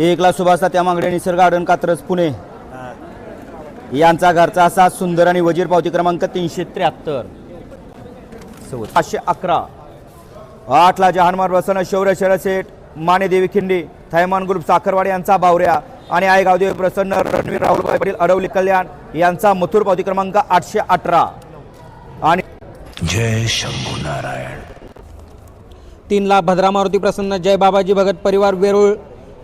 एकला सुभाष त्या मांगडे निसर्ग गार्डन कात्रज पुणे. यांचा घरचा असा सुंदर आणि वजीर पावती क्रमांक तीनशे त्र्याहत्तर. पाचशे अकरा. आठला जहानमार बसन शौर्य शरसेठ माने देवी खिंडी थैमान ग्रुप साखरवाडी यांचा बावऱ्या आणि आयगावदेव प्रसन्न रणवीर राहुलभाई पाटील अडवली कल्याण यांचा मथुर पावती क्रमांक आठशे अठरा. आणि जय शंभू नारायण. तीन लाख भद्रा मारुती प्रसन्न जय बाबाजी भगत परिवार वेरूळ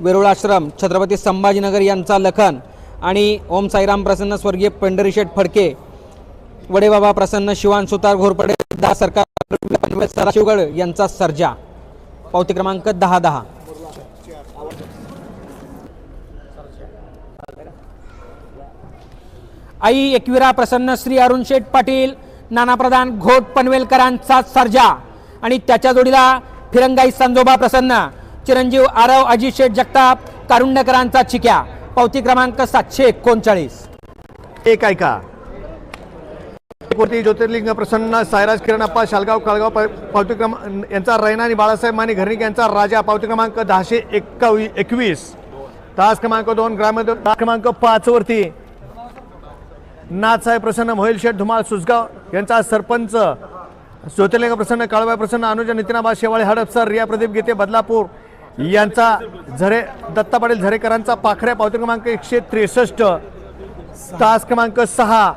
वेरुळ आश्रम छत्रपती संभाजीनगर यांचा लखन आणि ओम साईराम प्रसन्न स्वर्गीय पंढरीशेठ फडके वडेबाबा प्रसन्न शिवान सुतार घोरपडे दा सरकार सदाशिवगड यांचा सर्जा. पावती क्रमांक दहा दहा. आई एकविरा प्रसन्न श्री अरुण शेठ पाटील नाना प्रधान घोट पनवेलकरांचा सर्जा आणि त्याच्या जोडीला फिरंगाई संजोबा प्रसन्न चिरंजीव आरव अजित शेठ जगताप कारुंडकरांचा चिक्या. पावती क्रमांक सातशे एकोणचाळीस. एक ऐका. ज्योतिर्लिंग प्रसन्न सायराज किरणप्पा शालगाव काळगाव पावती क्रमांक यांचा रैना आणि बाळासाहेब माने घरणिक यांचा राजा. पावती क्रमांक दहाशे एक्कावी एकवीस. तास क्रमांक दोन ग्राम तास क्रमांक पाच वरती. नाथसाहेब प्रसन्न मोहिल शेठ धुमाळ सुसगाव यांचा सरपंच. ज्योतिर्लिंग प्रसन्न काळबाई प्रसन्न अनुजा नितीनाबा शेवाळे हडपसर रिया प्रदीप गीते बदलापूर. यांचा झरे दत्ता पाटील झरेकरांचा पाखऱ्या पावती क्रमांक एकशे त्रेसष्ट तास क्रमांक सहा.